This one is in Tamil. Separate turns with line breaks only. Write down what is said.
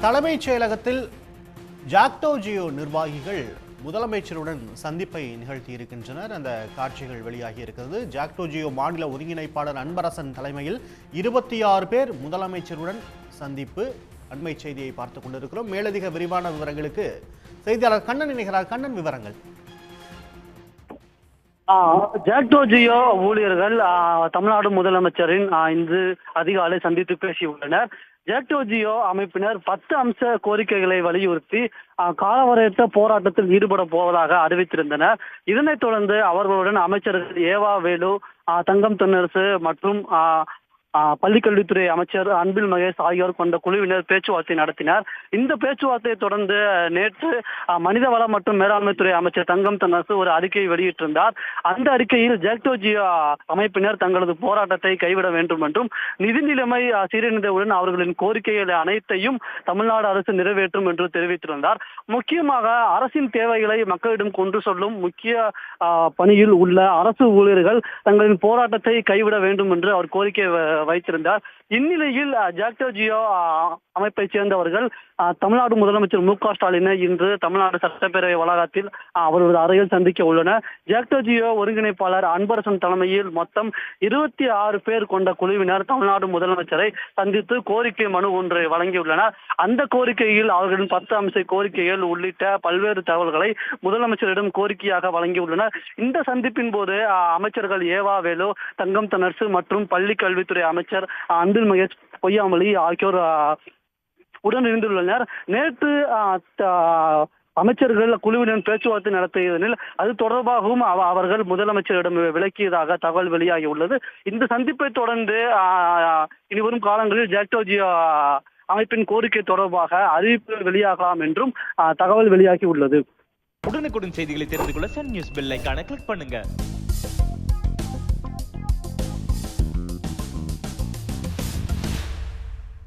தலைமைச் செயலகத்தில் ஜாக்டோ ஜியோ நிர்வாகிகள் முதலமைச்சருடன் சந்திப்பை நிகழ்த்தி இருக்கின்றனர் அந்த காட்சிகள் வெளியாகி இருக்கிறது. ஜாக்டோஜியோ மாநில ஒருங்கிணைப்பாளர் அன்பரசன் தலைமையில் இருபத்தி ஆறு பேர் முதலமைச்சருடன் சந்திப்பு அண்மை செய்தியை பார்த்துக் கொண்டிருக்கிறோம். மேலதிக விரிவான விவரங்களுக்கு செய்தியாளர் கண்ணன் இணைகிறார். கண்ணன் விவரங்கள்.
ஜாக்டோ ஜியோ ஊழியர்கள் தமிழ்நாடு முதலமைச்சரின் இன்று அதிகாலை சந்தித்து பேசியுள்ளனர். ஜாக்டோஜியோ அமைப்பினர் பத்து அம்ச கோரிக்கைகளை வலியுறுத்தி காலவரையற்ற போராட்டத்தில் ஈடுபட போவதாக அறிவித்திருந்தனர். இதனைத் தொடர்ந்து அவர்களுடன் அமைச்சர்கள் ஏவா வேலு தங்கம் தென்னரசு மற்றும் பள்ளிக்கல்வித்துறை அமைச்சர் அன்பில் மகேஷ் ஆகியோர் கொண்ட குழுவினர் பேச்சுவார்த்தை நடத்தினார். இந்த பேச்சுவார்த்தையை தொடர்ந்து நேற்று மனிதவள மற்றும் மேலாண்மைத்துறை அமைச்சர் தங்கம் தன்னரசு ஒரு அறிக்கையை வெளியிட்டிருந்தார். அந்த அறிக்கையில் ஜாக்டோஜியோ அமைப்பினர் தங்களது போராட்டத்தை கைவிட வேண்டும் என்றும் நிதி நிலைமை அஹ், சீரழிந்தவுடன் அவர்களின் கோரிக்கைகள் அனைத்தையும் தமிழ்நாடு அரசு நிறைவேற்றும் என்று தெரிவித்திருந்தார். முக்கியமாக அரசின் தேவைகளை மக்களிடம் கொண்டு சொல்லும் முக்கிய பணியில் உள்ள அரசு ஊழியர்கள் தங்களின் போராட்டத்தை கைவிட வேண்டும் என்று அவர் கோரிக்கை வைத்திருந்தார். இந்நிலையில் அஹ், ஜாக்டோ ஜியோ அஹ், அமைப்பைச் சேர்ந்தவர்கள் தமிழ்நாடு முதலமைச்சர் மு க ஸ்டாலினை இன்று தமிழ்நாடு சட்டப்பேரவை வளாகத்தில் அவரது அறையில் சந்திக்க உள்ளனர். ஜாக்டோ ஜியோ ஒருங்கிணைப்பாளர் அன்பரசன் தலைமையில் மொத்தம் இருபத்தி ஆறு பேர் கொண்ட குழுவினர் தமிழ்நாடு முதலமைச்சரை சந்தித்து கோரிக்கை மனு ஒன்றை வழங்கியுள்ளனர். அந்த கோரிக்கையில் அவர்களின் பத்து அம்ச கோரிக்கைகள் உள்ளிட்ட பல்வேறு தகவல்களை முதலமைச்சரிடம் கோரிக்கையாக வழங்கியுள்ளனர். இந்த சந்திப்பின் போது அமைச்சர்கள் ஏவா வேலு தங்கம் தனர்சு மற்றும் பள்ளி கல்வித்துறை அமைச்சர் அன்பில் மகேஷ் பொய்யாமொழி ஆகியோர் அஹ், உடன் இருந்துள்ளனர். நேற்று அமைச்சர்கள் குழுவினர் பேச்சுவார்த்தை நடத்தியதனில் அது தொடர்பாகவும் அவர்கள் முதலமைச்சரிடம் விளக்கியதாக தகவல் வெளியாகி உள்ளது இந்த சந்திப்பை தொடர்ந்து அஹ், இனி வரும் காலங்களில் ஜாக்டோஜியோ அமைப்பின் கோரிக்கை தொடர்பாக அறிவிப்பு வெளியாகலாம் என்றும் தகவல் வெளியாகி உள்ளது
உடனுக்குடன் செய்திகளை தெரிந்து கொள்ள சன் நியூஸ் பெல் ஐகானை கிளிக் பண்ணுங்க.